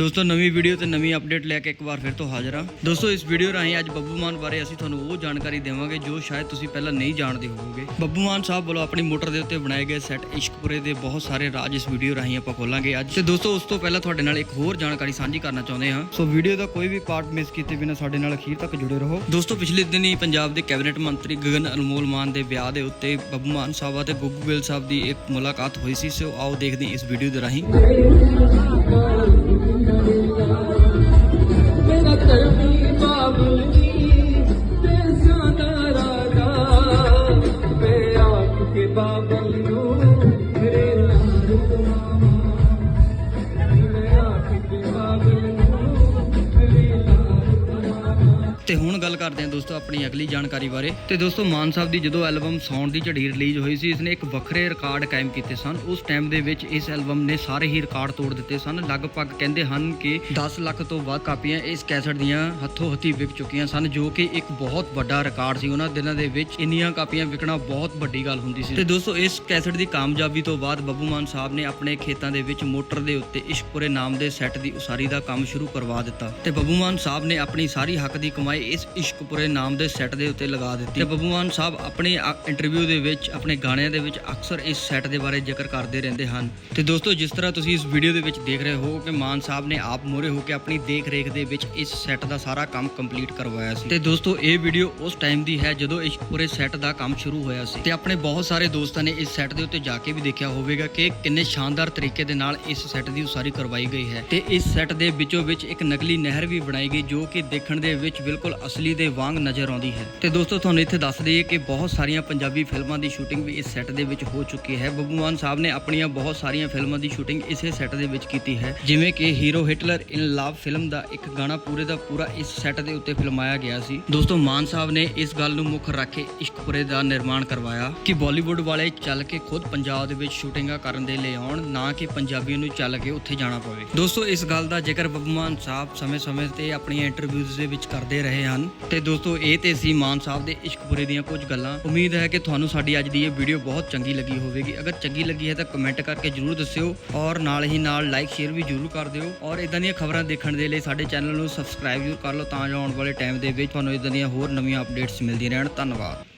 ਦੋਸਤੋ, ਨਵੀਂ ਵੀਡੀਓ ਤੇ ਨਵੀਂ ਅਪਡੇਟ ਲੈ ਕੇ ਇੱਕ ਵਾਰ ਫਿਰ ਤੋਂ ਹਾਜ਼ਰ ਹਾਂ। ਦੋਸਤੋ, ਇਸ ਵੀਡੀਓ ਰਾਹੀਂ ਅੱਜ ਬੱਬੂ ਮਾਨ ਬਾਰੇ ਅਸੀਂ ਤੁਹਾਨੂੰ ਉਹ ਜਾਣਕਾਰੀ ਦੇਵਾਂਗੇ ਜੋ ਸ਼ਾਇਦ ਤੁਸੀਂ ਪਹਿਲਾਂ ਨਹੀਂ ਜਾਣਦੇ ਹੋਵੋਗੇ। ਬੱਬੂ ਮਾਨ ਸਾਹਿਬ ਵੱਲੋਂ ਆਪਣੀ ਮੋਟਰ ਦੇ ਉੱਤੇ ਬਣਾਏ ਗਏ ਸੈੱਟ ਇਸ਼ਕਪੁਰੇ ਦੇ ਬਹੁਤ ਸਾਰੇ ਰਾਜ ਇਸ ਵੀਡੀਓ ਰਾਹੀਂ ਆਪਾਂ ਖੋਲਾਂਗੇ ਅੱਜ। ਤੇ ਦੋਸਤੋ, ਉਸ ਤੋਂ ਪਹਿਲਾਂ ਤੁਹਾਡੇ ਨਾਲ ਇੱਕ ਹੋਰ ਜਾਣਕਾਰੀ ਸਾਂਝੀ ਕਰਨਾ ਚਾਹੁੰਦੇ ਹਾਂ। ਸੋ ਵੀਡੀਓ ਦਾ ਕੋਈ ਵੀ ਪਾਰਟ ਮਿਸ ਕੀਤੇ ਬਿਨਾਂ ਸਾਡੇ ਨਾਲ ਅਖੀਰ ਤੱਕ ਜੁੜੇ ਰਹੋ। ਦੋਸਤੋ, ਪਿਛਲੇ ਦਿਨ ਹੀ ਪੰਜਾਬ ਦੇ ਕੈਬਨਿਟ ਮੰਤਰੀ ਗਗਨ ਅਨਮੋਲ ਮਾਨ ਦੇ ਵਿਆਹ ਦੇ ਉੱਤੇ ਬੱਬੂ ਮਾਨ ਸਾਹਿਬ ਅਤੇ ਗੁੱਗੂ ਗਿੱਲ ਸਾਹਿਬ ਦੀ ਇੱਕ ਮੁਲਾਕਾਤ ਹੋਈ ਸੀ। ਸੋ ਆਓ ਦੇਖਦੇ ਹਾਂ ਇਸ ਵੀਡੀਓ ਦੇ ਰਾਹੀਂ। ਆਪ ਕੇ ਤੇ ਹੁਣ ਗੱਲ ਕਰਦੇ ਹਾਂ ਦੋਸਤੋ ਆਪਣੀ ਅਗਲੀ ਜਾਣਕਾਰੀ ਬਾਰੇ। ਤੇ ਦੋਸਤੋ ਮਾਨ ਸਾਹਿਬ ਦੀ ਜਦੋਂ ਐਲਬਮ ਸੌਣ ਦੀ ਝੜੀ ਰਿਲੀਜ਼ ਹੋਈ ਸੀ, ਇਸਨੇ ਇੱਕ ਵੱਖਰੇ ਰਿਕਾਰਡ ਕਾਇਮ ਕੀਤੇ ਸਨ। ਉਸ ਟਾਈਮ ਦੇ ਵਿੱਚ ਇਸ ਐਲਬਮ ਨੇ ਸਾਰੇ ਹੀ ਰਿਕਾਰਡ ਤੋੜ ਦਿੱਤੇ ਸਨ। ਲਗਭਗ ਕਹਿੰਦੇ ਹਨ ਕਿ 10 ਲੱਖ ਤੋਂ ਵੱਧ ਕਾਪੀਆਂ ਇਸ ਕੈਸਟ ਦੀਆਂ ਹੱਥੋਂ ਹੱਥੀ ਵਿਕ ਚੁੱਕੀਆਂ ਸਨ, ਜੋ ਕਿ ਇੱਕ ਬਹੁਤ ਵੱਡਾ ਰਿਕਾਰਡ ਸੀ। ਉਹਨਾਂ ਦਿਨਾਂ ਦੇ ਵਿੱਚ ਇੰਨੀਆਂ ਕਾਪੀਆਂ ਵਿਕਣਾ ਬਹੁਤ ਵੱਡੀ ਗੱਲ ਹੁੰਦੀ ਸੀ। ਤੇ ਦੋਸਤੋ ਇਸ ਕੈਸਟ ਦੀ ਕਾਮਯਾਬੀ ਤੋਂ ਬਾਅਦ ਬੱਬੂ ਮਾਨ ਸਾਹਿਬ ਨੇ ਆਪਣੇ ਖੇਤਾਂ ਦੇ ਵਿੱਚ ਮੋਟਰ ਦੇ ਉੱਤੇ ਇਸ਼ਕਪੁਰੇ ਨਾਮ ਦੇ ਸੈੱਟ ਦੀ ਉਸਾਰੀ ਦਾ ਕੰਮ ਸ਼ੁਰੂ ਕਰਵਾ ਦਿੱਤਾ। ਤੇ ਬੱਬੂ ਮਾਨ ਸਾਹਿਬ ਨੇ ਆਪਣੀ ਸਾਰੀ ਹੱਕ ਦੀ ਕਮਾਈ ਇਸ ਇਸ਼ਕਪੁਰੇ ਨਾਮ ਦੇ ਸੈੱਟ ਦੇ ਉੱਤੇ ਲਗਾ ਦਿੱਤੀ। ਤੇ ਬੱਬੂ ਮਾਨ ਸਾਹਿਬ ਆਪਣੇ ਇੰਟਰਵਿਊ ਦੇ ਵਿੱਚ, ਆਪਣੇ ਗਾਣਿਆਂ ਦੇ ਵਿੱਚ ਅਕਸਰ ਇਸ ਸੈੱਟ ਦੇ ਬਾਰੇ ਜ਼ਿਕਰ ਕਰਦੇ ਰਹਿੰਦੇ ਹਨ। ਤੇ ਦੋਸਤੋ, ਜਿਸ ਤਰ੍ਹਾਂ ਤੁਸੀਂ ਇਸ ਵੀਡੀਓ ਦੇ ਵਿੱਚ ਦੇਖ ਰਹੇ ਹੋ ਕਿ ਮਾਨ ਸਾਹਿਬ ਨੇ ਆਪ ਮੋਰੇ ਹੋ ਕੇ ਆਪਣੀ ਦੇਖ ਰੇਖ ਦੇ ਵਿੱਚ ਇਸ ਸੈੱਟ ਦਾ ਸਾਰਾ ਕੰਮ ਕੰਪਲੀਟ ਕਰਵਾਇਆ ਸੀ। ਤੇ ਦੋਸਤੋ, ਇਹ ਵੀਡੀਓ ਉਸ ਟਾਈਮ ਦੀ ਹੈ ਜਦੋਂ ਇਸ਼ਕਪੁਰੇ ਸੈੱਟ ਦਾ ਕੰਮ ਸ਼ੁਰੂ ਹੋਇਆ ਸੀ। ਤੇ ਆਪਣੇ ਬਹੁਤ ਸਾਰੇ ਦੋਸਤਾਂ ਨੇ ਇਸ ਸੈੱਟ ਦੇ ਉੱਤੇ ਜਾ ਕੇ ਵੀ ਦੇਖਿਆ ਹੋਵੇਗਾ ਕਿ ਕਿੰਨੇ ਸ਼ਾਨਦਾਰ ਤਰੀਕੇ ਦੇ ਨਾਲ ਇਸ ਸੈੱਟ ਦੀ ਉਸਾਰੀ ਕਰਵਾਈ ਗਈ ਹੈ। ਤੇ ਇਸ ਸੈੱਟ ਦੇ ਵਿੱਚੋਂ ਵਿੱਚ ਇੱਕ ਨਕਲੀ ਨਹਿਰ ਵੀ ਬਣਾਈ ਗਈ, ਜੋ ਕਿ ਦੇਖਣ ਦੇ ਵਿੱਚ ਬਿਲਕੁਲ ਅਸਲੀ ਦੇ ਵਾਂਗ ਨਜ਼ਰ ਆਉਂਦੀ ਹੈ। ਤੇ ਦੋਸਤੋ, ਤੁਹਾਨੂੰ ਇੱਥੇ ਦੱਸ ਦਈਏ ਕਿ ਬਹੁਤ ਸਾਰੀਆਂ ਪੰਜਾਬੀ ਫਿਲਮਾਂ ਦੀ ਸ਼ੂਟਿੰਗ ਵੀ ਇਸ ਸੈੱਟ ਦੇ ਵਿੱਚ ਹੋ ਚੁੱਕੀ ਹੈ। ਬੱਬੂ ਮਾਨ ਸਾਹਿਬ ਨੇ ਆਪਣੀਆਂ ਬਹੁਤ ਸਾਰੀਆਂ ਫਿਲਮਾਂ ਦੀ ਸ਼ੂਟਿੰਗ ਇਸੇ ਸੈੱਟ ਦੇ ਵਿੱਚ ਕੀਤੀ ਹੈ। ਜਿਵੇਂ ਕਿ hero Hitler in love film ਦਾ ਇੱਕ ਗਾਣਾ ਪੂਰੇ ਦਾ ਪੂਰਾ ਇਸ ਸੈੱਟ ਦੇ ਉੱਤੇ ਫਿਲਮਾਇਆ ਗਿਆ ਸੀ। ਦੋਸਤੋ, ਮਾਨ ਸਾਹਿਬ ਨੇ ਇਸ ਗੱਲ ਨੂੰ ਮੁੱਖ ਰੱਖ ਕੇ ਇਸ਼ਕਪੁਰੇ ਦਾ ਨਿਰਮਾਣ ਕਰਵਾਇਆ ਕਿ ਬਾਲੀਵੁੱਡ ਵਾਲੇ ਚੱਲ ਕੇ ਖੁਦ ਪੰਜਾਬ ਦੇ ਵਿੱਚ ਸ਼ੂਟਿੰਗਾਂ ਕਰਨ ਦੇ ਲਈ ਆਉਣ, ਨਾ ਕਿ ਪੰਜਾਬੀਆਂ ਨੂੰ ਚੱਲ ਕੇ ਉੱਥੇ ਜਾਣਾ ਪਵੇ। ਦੋਸਤੋ, ਇਸ ਗੱਲ ਦਾ ਜ਼ਿਕਰ ਬੱਬੂ ਮਾਨ ਸਾਹਿਬ ਸਮੇਂ-ਸਮੇਂ ਤੇ ਆਪਣੀਆਂ ਇੰਟਰਵਿਊਜ਼ ਦੇ ਵਿੱਚ ਕਰਦੇ ਰਹੇ। ਰਹੇ ਹਨ। ਤੇ ਦੋਸਤੋ, ਇਹ ਤੇ ਸੀ ਮਾਨ ਸਾਹਿਬ ਦੇ ਇਸ਼ਕਪੁਰੇ ਦੀਆਂ ਕੁਝ ਗੱਲਾਂ। ਉਮੀਦ ਹੈ ਕਿ ਤੁਹਾਨੂੰ ਸਾਡੀ ਅੱਜ ਦੀ ਇਹ ਵੀਡੀਓ ਬਹੁਤ ਚੰਗੀ ਲੱਗੀ ਹੋਵੇਗੀ। ਅਗਰ ਚੰਗੀ ਲੱਗੀ ਹੈ ਤਾਂ ਕਮੈਂਟ ਕਰਕੇ ਜਰੂਰ ਦੱਸਿਓ ਔਰ ਨਾਲ ਹੀ ਨਾਲ ਲਾਈਕ ਸ਼ੇਅਰ ਵੀ ਜਰੂਰ ਕਰ ਦਿਓ। ਔਰ ਇਦਾਂ ਦੀਆਂ ਖਬਰਾਂ ਦੇਖਣ ਦੇ ਲਈ ਸਾਡੇ ਚੈਨਲ ਨੂੰ ਸਬਸਕ੍ਰਾਈਬ ਜਰੂਰ ਕਰ ਲਓ ਤਾਂ ਜੋ ਆਉਣ ਵਾਲੇ ਟਾਈਮ ਦੇ ਵਿੱਚ ਤੁਹਾਨੂੰ ਇਦਾਂ ਦੀਆਂ ਹੋਰ ਨਵੀਆਂ ਅਪਡੇਟਸ ਮਿਲਦੀਆਂ ਰਹਿਣ। ਧੰਨਵਾਦ।